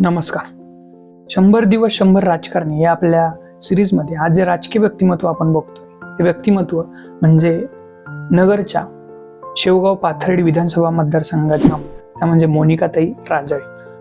नमस्कार. शंभर दिवस शंभर राजकारणी या आपल्या सिरीजमध्ये आज जे राजकीय व्यक्तिमत्व आपण बघतोय ते व्यक्तिमत्व म्हणजे नगरच्या शेवगाव पाथर्डी विधानसभा मतदारसंघाच्या त्या म्हणजे मोनिकाताई राजळे.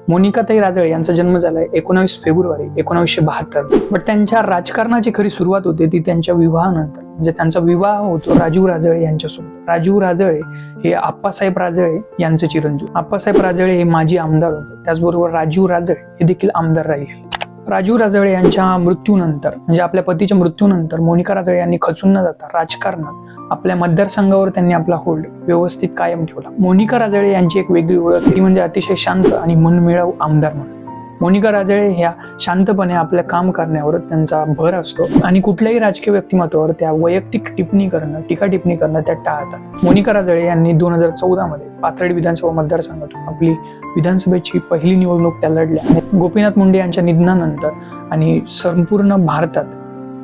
मोनिकाताई राजळ यांचा जन्म झालाय एकोणावीस फेब्रुवारी एकोणावीसशे बहात्तर. बट त्यांच्या राजकारणाची खरी सुरुवात होते ती त्यांच्या विवाहानंतर. म्हणजे त्यांचा विवाह होतो राजीव राजळे यांच्यासोबत. राजीव राजळे हे आप्पासाहेब राजळे यांचे चिरंजीव. आप्पासाहेब राजळे हे माजी आमदार होते. त्याचबरोबर राजीव राजळे हे देखील आमदार राहिले. राजीव राजळे यांच्या मृत्यूनंतर म्हणजे आपल्या पतीच्या मृत्यूनंतर मोनिका राजळे यांनी खचून न जाता राजकारणात आपल्या मतदारसंघावर त्यांनी आपला होल्ड व्यवस्थित कायम ठेवला. मोनिका राजळे यांची एक वेगळी ओळख ती म्हणजे अतिशय शांत आणि मनमिळाऊ आमदार म्हणून. मोनिका राजळे ह्या शांतपणे आपलं काम करण्यावर त्यांचा भर असतो आणि कुठल्याही राजकीय व्यक्तिमत्वावर त्या वैयक्तिक टिप्पणी करणं टीका टिप्पणी करणं त्या टाळतात. मोनिका राजळे यांनी दोन हजार चौदा मध्ये पाथर्डी विधानसभा मतदारसंघातून आपली विधानसभेची पहिली निवडणूक त्या लढल्या. गोपीनाथ मुंडे यांच्या निधनानंतर आणि संपूर्ण भारतात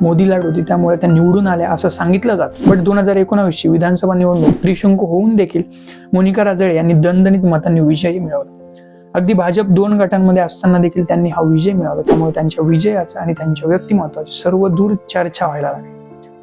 मोदी लाट होती त्यामुळे त्या निवडून आल्या असं सांगितलं जातं. बट दोन हजार एकोणावीसची विधानसभा निवडणूक त्रिशंकू होऊन देखील मोनिका राजळे यांनी दणदणीत मतांनी विजयी मिळवला. अगदी भाजप दोन गटांमध्ये असताना देखील त्यांनी हा विजय मिळवला. त्यामुळे त्यांच्या विजयाचा आणि त्यांच्या व्यक्तिमत्वाची सर्व दूर चर्चा व्हायला लागली.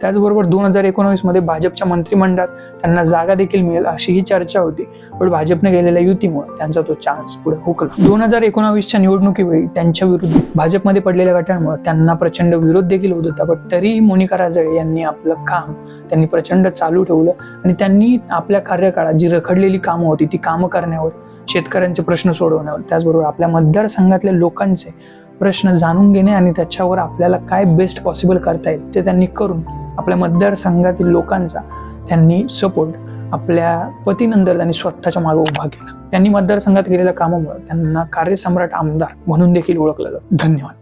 त्याचबरोबर दोन हजार एकोणावीसमध्ये भाजपच्या मंत्रिमंडळात त्यांना जागा देखील मिळेल अशी ही चर्चा होती. पण भाजपने गेलेल्या युतीमुळे त्यांचा तो चान्स पुढे हुकला. दोन हजार एकोणावीसच्या निवडणुकीवेळी त्यांच्या विरुद्ध भाजपमध्ये पडलेल्या गटांमुळे त्यांना प्रचंड विरोध देखील होत होता. पण तरीही मोनिका राजळे यांनी आपलं काम त्यांनी प्रचंड चालू ठेवलं आणि त्यांनी आपल्या कार्यकाळात जी रखडलेली कामं होती ती कामं करण्यावर शेतकऱ्यांचे प्रश्न सोडवण्यावर त्याचबरोबर आपल्या मतदारसंघातल्या लोकांचे प्रश्न जाणून घेणे आणि त्याच्यावर आपल्याला काय बेस्ट पॉसिबल करता येईल ते त्यांनी करून आपल्या मतदारसंघातील लोकांचा त्यांनी सपोर्ट आपल्या पतीनंतर त्यांनी स्वतःच्या मागे उभा केला. त्यांनी मतदारसंघात केलेल्या कामामुळे त्यांना कार्यसम्राट आमदार म्हणून देखील ओळखलं जातं. धन्यवाद.